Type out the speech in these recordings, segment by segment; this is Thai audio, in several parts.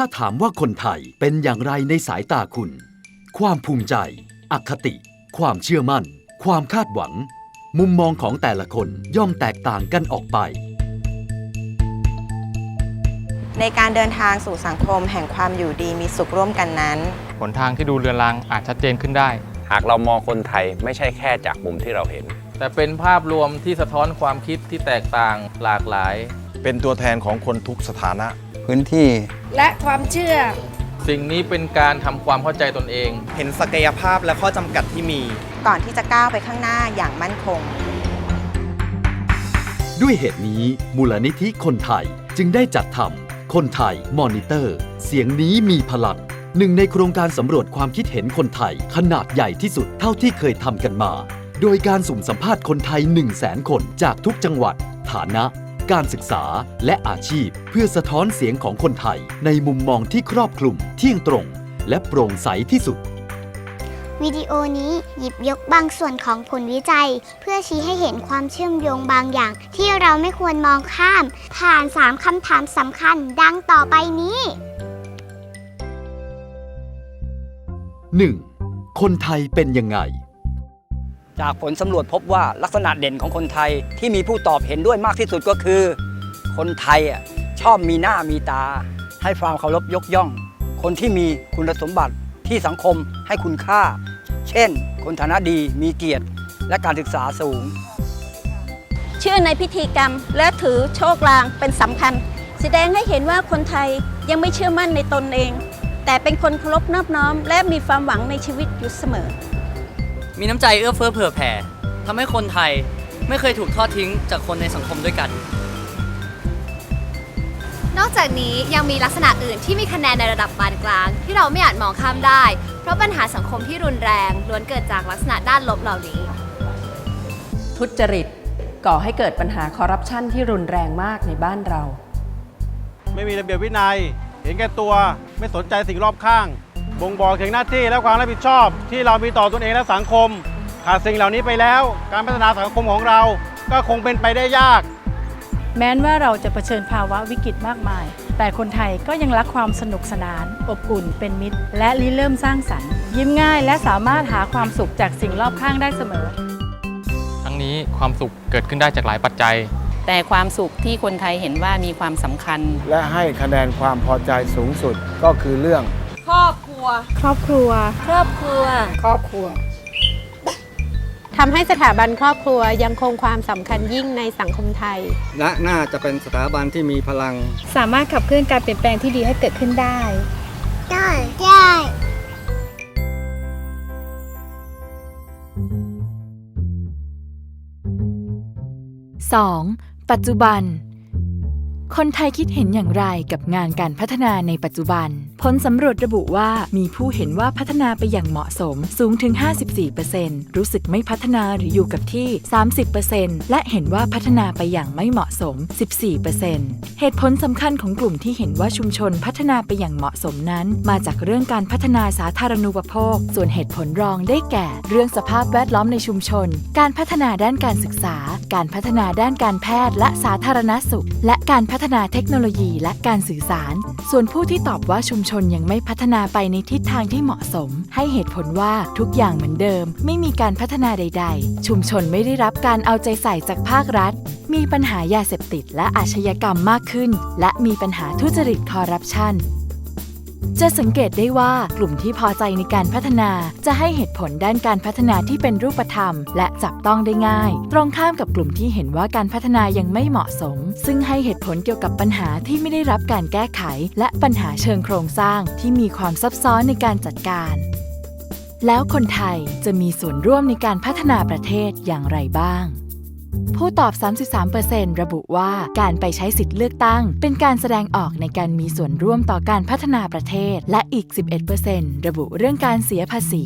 ถ้าถามว่าคนไทยเป็นอย่างไรในสายตาคุณ ความภูมิใจ อคติ ความเชื่อมั่น ความคาดหวัง มุมมองของแต่ละคนย่อมแตกต่างกันออกไป ในการเดินทางสู่สังคมแห่งความอยู่ดีมีสุขร่วมกันนั้น หนทางที่ดูเรือนรางอาจชัดเจนขึ้นได้ หากเรามองคนไทยไม่ใช่แค่จากมุมที่เราเห็น แต่เป็นภาพรวมที่สะท้อนความคิดที่แตกต่างหลากหลาย เป็นตัวแทนของคนทุกสถานะ พื้นที่ และความเชื่อ สิ่งนี้เป็นการทำความเข้าใจตนเอง เห็นศักยภาพและข้อจำกัดที่มี ก่อนที่จะก้าวไปข้างหน้าอย่างมั่นคง ด้วยเหตุนี้มูลนิธิคนไทยจึงได้จัดทำคนไทยมอนิเตอร์ เสียงนี้มีพลังหนึ่งในโครงการสำรวจความคิดเห็นคนไทยขนาดใหญ่ที่สุดเท่าที่เคยทำกันมา โดยการสุ่มสัมภาษณ์คนไทย 1 0 0 0 0แสนคนจากทุกจังหวัด ฐานะ การศึกษาและอาชีพ เพื่อสะท้อนเสียงของคนไทย ในมุมมองที่ครอบคลุม เที่ยงตรง และโปร่งใสที่สุด วิดีโอนี้หยิบยกบางส่วนของผลวิจัย เพื่อชี้ให้เห็นความเชื่อมโยงบางอย่าง ที่เราไม่ควรมองข้าม ผ่าน 3 คำถามสำคัญดังต่อไปนี้ 1. คนไทยเป็นยังไง จากผลสำรวจพบว่าลักษณะเด่นของคนไทยที่มีผู้ตอบเห็นด้วยมากที่สุดก็คือ คนไทยชอบมีหน้ามีตา ให้ความเคารพยกย่อง คนที่มีคุณสมบัติที่สังคมให้คุณค่า เช่น คนฐานะดีมีเกียรติ และการศึกษาสูงเชื่อในพิธีกรรมและถือโชคลางเป็นสำคัญ แสดงให้เห็นว่าคนไทยยังไม่เชื่อมั่นในตนเอง แต่เป็นคนเคารพนอบน้อม และมีความหวังในชีวิตอยู่เสมอ มีน้ำใจเอื้อเฟื้อเผื่อแผ่ทำให้คนไทยไม่เคยถูกทอดทิ้งจากคนในสังคมด้วยกัน นอกจากนี้ยังมีลักษณะอื่นที่มีคะแนนในระดับปานกลาง ที่เราไม่อาจมองข้ามได้ เพราะปัญหาสังคมที่รุนแรงล้วนเกิดจากลักษณะด้านลบเหล่านี้ ทุจริตก่อให้เกิดปัญหาคอร์รัปชันที่รุนแรงมากในบ้านเรา ไม่มีระเบียบวินัย เห็นแก่ตัว ไม่สนใจสิ่งรอบข้าง บ่งบอกถึงหน้าที่และความรับผิดชอบ ที่เรามีต่อตนเองและสังคมขาดสิ่งเหล่านี้ไปแล้ว การพัฒนาสังคมของเราก็คงเป็นไปได้ยาก แม้นว่าเราจะเผชิญภาวะวิกฤตมากมาย แต่คนไทยก็ยังรักความสนุกสนาน อบอุ่นเป็นมิตร และริเริ่มสร้างสรรค์ ยิ้มง่ายและสามารถหาความสุขจากสิ่งรอบข้างได้เสมอ ทั้งนี้ความสุขเกิดขึ้นได้จากหลายปัจจัย แต่ความสุขที่คนไทยเห็นว่ามีความสำคัญ และให้คะแนนความพอใจสูงสุดก็คือเรื่องครอบ ครัวครอบครัว ครอบครัว ครอบครัวทำให้สถาบันครอบครัวยังคงความสำคัญยิ่งในสังคมไทย และน่าจะเป็นสถาบันที่มีพลัง สามารถขับเคลื่อนการเปลี่ยนแปลงที่ดีให้เกิดขึ้นได้ ได้ได้ 2. ปัจจุบัน คนไทยคิดเห็นอย่างไรกับงานการพัฒนาในปัจจุบัน ผลสำรวจระบุว่ามีผู้เห็นว่าพัฒนาไปอย่างเหมาะสมสูงถึง 54%รู้สึกไม่พัฒนาหรืออยู่กับที่ 30%และเห็นว่าพัฒนาไปอย่างไม่เหมาะสม 14%เหตุผลสำคัญของกลุ่มที่เห็นว่าชุมชนพัฒนาไปอย่างเหมาะสมนั้น มาจากเรื่องการพัฒนาสาธารณูปโภค ส่วนเหตุผลรองได้แก่ เรื่องสภาพแวดล้อมในชุมชน การพัฒนาด้านการศึกษา การพัฒนาด้านการแพทย์ และสาธารณสุข และการพัฒนาเทคโนโลยี และการสื่อสาร ส่วนผู้ที่ตอบว่าชุมชนยังไม่พัฒนาไปในทิศทางที่เหมาะสม ให้เหตุผลว่าทุกอย่างเหมือนเดิม ไม่มีการพัฒนาใด ๆ ชุมชนไม่ได้รับการเอาใจใส่จากภาครัฐ มีปัญหายาเสพติดและอาชญากรรมมากขึ้น และมีปัญหาทุจริตคอร์รัปชัน จะสังเกตได้ว่ากลุ่มที่พอใจในการพัฒนา จะให้เหตุผลด้านการพัฒนาที่เป็นรูปธรรม และจับต้องได้ง่าย ตรงข้ามกับกลุ่มที่เห็นว่าการพัฒนายังไม่เหมาะสม ซึ่งให้เหตุผลเกี่ยวกับปัญหาที่ไม่ได้รับการแก้ไข และปัญหาเชิงโครงสร้างที่มีความซับซ้อนในการจัดการ แล้วคนไทยจะมีส่วนร่วมในการพัฒนาประเทศอย่างไรบ้าง ผู้ตอบ 33%ระบุว่าการไปใช้สิทธิ์เลือกตั้ง เป็นการแสดงออกในการมีส่วนร่วมต่อการพัฒนาประเทศ และอีก 11%ระบุเรื่องการเสียภาษี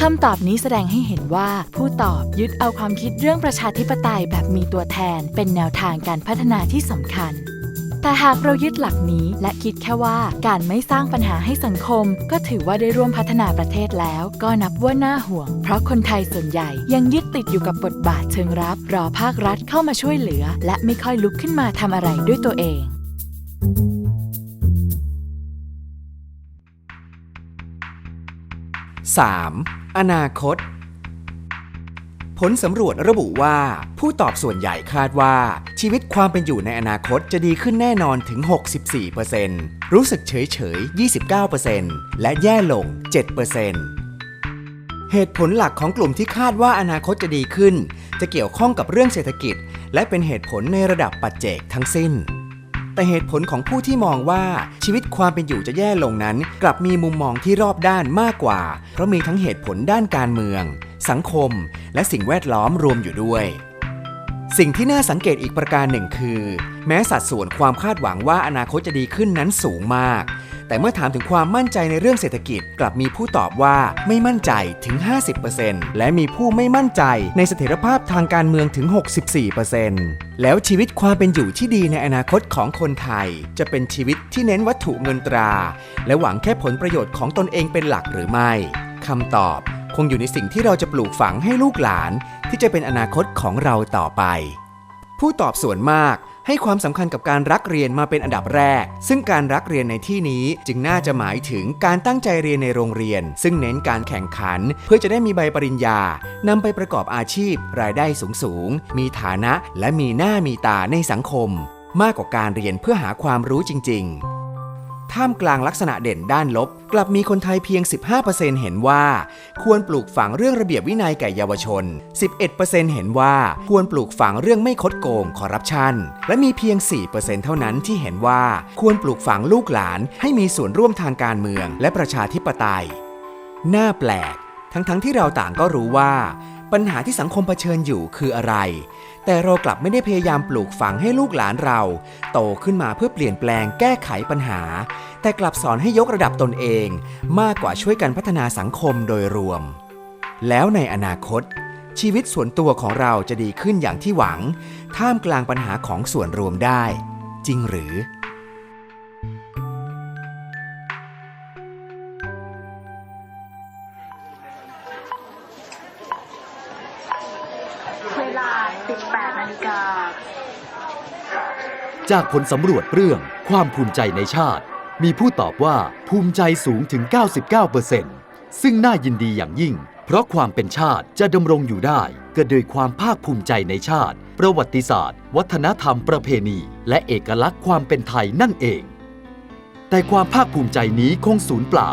คำตอบนี้แสดงให้เห็นว่า ผู้ตอบยึดเอาความคิดเรื่องประชาธิปไตยแบบมีตัวแทน เป็นแนวทางการพัฒนาที่สำคัญ แต่หากเรายึดหลักนี้และคิดแค่ว่าการไม่สร้างปัญหาให้สังคม ก็ถือว่าได้ร่วมพัฒนาประเทศแล้ว ก็นับว่าน่าห่วง เพราะคนไทยส่วนใหญ่ยังยึดติดอยู่กับบทบาทเชิงรับ รอภาครัฐเข้ามาช่วยเหลือ และไม่ค่อยลุกขึ้นมาทำอะไรด้วยตัวเอง3อนาคต ผลสำรวจระบุว่า ผู้ตอบส่วนใหญ่คาดว่า ชีวิตความเป็นอยู่ในอนาคตจะดีขึ้นแน่นอนถึง 64%รู้สึกเฉยเฉย29%และแย่ลง 7%เหตุผลหลักของกลุ่มที่คาดว่าอนาคตจะดีขึ้น จะเกี่ยวข้องกับเรื่องเศรษฐกิจ และเป็นเหตุผลในระดับปัจเจกทั้งสิ้น แต่เหตุผลของผู้ที่มองว่าชีวิตความเป็นอยู่จะแย่ลงนั้น กลับมีมุมมองที่รอบด้านมากกว่า เพราะมีทั้งเหตุผลด้านการเมือง สังคม และสิ่งแวดล้อมรวมอยู่ด้วย สิ่งที่น่าสังเกตอีกประการหนึ่งคือ แม้สัดส่วนความคาดหวังว่าอนาคตจะดีขึ้นนั้นสูงมาก แต่เมื่อถามถึงความมั่นใจในเรื่องเศรษฐกิจ กลับมีผู้ตอบว่าไม่มั่นใจถึง 50%และมีผู้ไม่มั่นใจในเสถียรภาพทางการเมืองถึง 64%แล้วชีวิตความเป็นอยู่ที่ดีในอนาคตของคนไทย จะเป็นชีวิตที่เน้นวัตถุเงินตรา และหวังแค่ผลประโยชน์ของตนเองเป็นหลักหรือไม่คำตอบ งอยู่ในสิ่งที่เราจะปลูกฝังให้ลูกหลานที่จะเป็นอนาคตของเราต่อไป ผู้ตอบส่วนมากให้ความสำคัญกับการรักเรียนมาเป็นอันดับแรก ซึ่งการรักเรียนในที่นี้จึงน่าจะหมายถึงการตั้งใจเรียนในโรงเรียน ซึ่งเน้นการแข่งขัน เพื่อจะได้มีใบปริญญานำไปประกอบอาชีพ รายได้สูงสูงๆมีฐานะและมีหน้ามีตาในสังคม มากกว่าการเรียนเพื่อหาความรู้จริง ๆ ท่ามกลางลักษณะเด่นด้านลบ กลับมีคนไทยเพียง 15%เห็นว่า ควรปลูกฝังเรื่องระเบียบวินัยแก่เยาวชน 11%เห็นว่าควรปลูกฝังเรื่องไม่คดโกงคอร์รัปชัน และมีเพียง 4%เท่านั้นที่เห็นว่าควรปลูกฝังลูกหลาน ให้มีส่วนร่วมทางการเมืองและประชาธิปไตย น่าแปลก ทั้งๆทที่เราต่างก็รู้ว่า ปัญหาที่สังคมเผชิญอยู่คืออะไร แต่เรากลับไม่ได้พยายามปลูกฝังให้ลูกหลานเรา โตขึ้นมาเพื่อเปลี่ยนแปลงแก้ไขปัญหา แต่กลับสอนให้ยกระดับตนเอง มากกว่าช่วยกันพัฒนาสังคมโดยรวม แล้วในอนาคต ชีวิตส่วนตัวของเราจะดีขึ้นอย่างที่หวัง ท่ามกลางปัญหาของส่วนรวมได้ จริงหรือ 18นาฬิกา จากผลสำรวจเรื่องความภูมิใจในชาติ มีผู้ตอบว่าภูมิใจสูงถึง 99%ซึ่งน่ายินดีอย่างยิ่ง เพราะความเป็นชาติจะดำรงอยู่ได้ก็โดยความภาคภูมิใจในชาติ ประวัติศาสตร์ วัฒนธรรมประเพณี และเอกลักษณ์ความเป็นไทยนั่นเอง แต่ความภาคภูมิใจนี้คงสูญเปล่า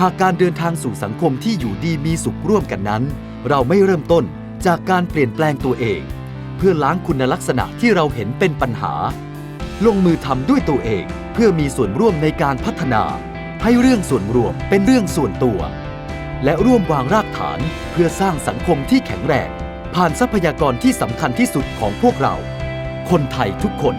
หากการเดินทางสู่สังคมที่อยู่ดีมีสุขร่วมกันนั้น เราไม่เริ่มต้นจากการเปลี่ยนแปลงตัวเอง เพื่อล้างคุณลักษณะที่เราเห็นเป็นปัญหา ลงมือทำด้วยตัวเองเพื่อมีส่วนร่วมในการพัฒนา ให้เรื่องส่วนรวมเป็นเรื่องส่วนตัว และร่วมวางรากฐานเพื่อสร้างสังคมที่แข็งแรงผ่านทรัพยากรที่สำคัญที่สุดของพวกเรา คนไทยทุกคน